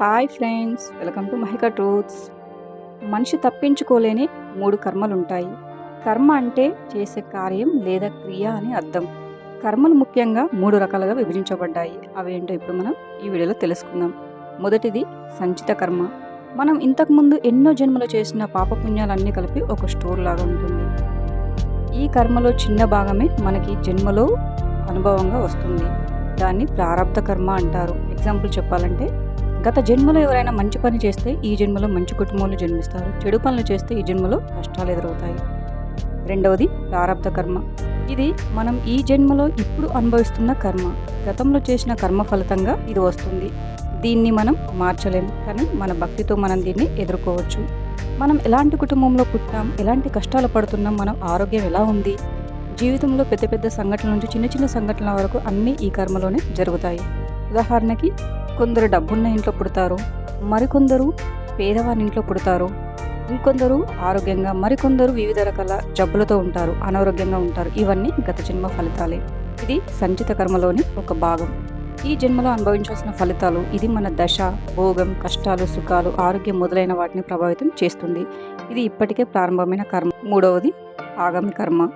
Hi friends welcome to Mahika truths. మనిషి తప్పించుకోలేని మూడు కర్మలు ఉంటాయి కర్మ అంటే చేసే కార్యం లేదా క్రియ అని అర్థం. కర్మలు ముఖ్యంగా మూడు రకాలుగా విభజించబడ్డాయి. అవేంటో ఇప్పుడు మనం ఈ వీడియోలో తెలుసుకుందాం. మొదటిది సంచిత కర్మ. మనం ఇంతకుముందు ఎన్నో జన్మలు చేసిన పాపపుణ్యాలన్నీ కలిపి ఒక స్టోర్ లాగా ఉంటుంది. ఈ కర్మలో చిన్న భాగమే మనకి జన్మలో అనుభవంగా వస్తుంది. దాన్ని ప్రారంభ కర్మ అంటారు. ఎగ్జాంపుల్ చెప్పాలంటే గత జన్మలో ఎవరైనా మంచి పని చేస్తే ఈ జన్మలో మంచి కుటుంబంలో జన్మిస్తారు. చెడు పనులు చేస్తే ఈ జన్మలో కష్టాలు ఎదురవుతాయి. రెండవది ప్రారంధ కర్మ. ఇది మనం ఈ జన్మలో ఇప్పుడు అనుభవిస్తున్న కర్మ. గతంలో చేసిన కర్మ ఫలితంగా ఇది వస్తుంది. దీన్ని మనం మార్చలేం. కానీ మన భక్తితో మనం దీన్ని ఎదుర్కోవచ్చు. మనం ఎలాంటి కుటుంబంలో పుట్టాం? ఎలాంటి కష్టాలు పడుతున్నాం? మనం ఆరోగ్యం ఎలా ఉంది? జీవితంలో పెద్ద పెద్ద సంఘటనల నుంచి చిన్న చిన్న సంఘటనల వరకు అన్నీ ఈ కర్మలోనే జరుగుతాయి. ఉదాహరణకి కొందరు డబ్బున్న ఇంట్లో పుడతారు మరికొందరు పేదవారి ఇంట్లో పుడతారు. ఇంకొందరు ఆరోగ్యంగా మరికొందరు వివిధ రకాల జబ్బులతో ఉంటారు అనారోగ్యంగా ఉంటారు. ఇవన్నీ గత జన్మ ఫలితాలే. ఇది సంచిత కర్మలోని ఒక భాగం. ఈ జన్మలో అనుభవించాల్సిన ఫలితాలు ఇది మన దశ భోగం కష్టాలు సుఖాలు ఆరోగ్యం మొదలైన వాటిని ప్రభావితం చేస్తుంది. ఇది ఇప్పటికే ప్రారంభమైన కర్మ. మూడవది ఆగామి కర్మ.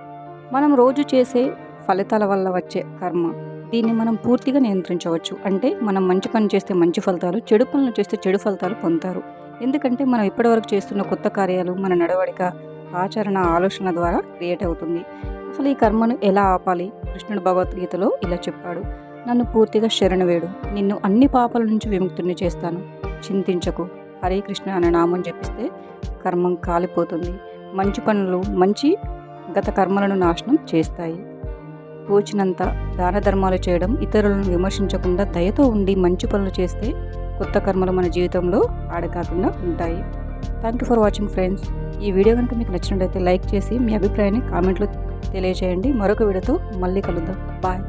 మనం రోజు చేసే ఫలితాల వల్ల వచ్చే కర్మ. దీన్ని మనం పూర్తిగా నియంత్రించవచ్చు. అంటే మనం మంచి పని చేస్తే మంచి ఫలితాలు చెడు పనులు చేస్తే చెడు ఫలితాలు పొందుతారు. ఎందుకంటే మనం ఇప్పటివరకు చేస్తున్న కొత్త కార్యాలు మన నడవడిక ఆచరణ ఆలోచన ద్వారా క్రియేట్ అవుతుంది. అసలు ఈ కర్మను ఎలా ఆపాలి? కృష్ణుడు భగవద్గీతలో ఇలా చెప్పాడు. నన్ను పూర్తిగా శరణ వేడు. నిన్ను అన్ని పాపాల నుంచి విముక్తుని చేస్తాను. చింతించకు. హరే కృష్ణ అనే నామం జపిస్తే కర్మం కాలిపోతుంది. మంచి పనులు మంచి గత కర్మలను నాశనం చేస్తాయి. తోచినంత దాన ధర్మాలు చేయడం ఇతరులను విమర్శించకుండా దయతో ఉండి మంచి పనులు చేస్తే కొత్త కర్మలు మన జీవితంలో ఆడకాకుండా ఉంటాయి. Thank you for watching friends ఈ వీడియో కనుక మీకు నచ్చినట్లయితే లైక్ చేసి మీ అభిప్రాయాన్ని కామెంట్లో తెలియజేయండి. మరొక వీడియోతో మళ్ళీ కలుద్దాం. బాయ్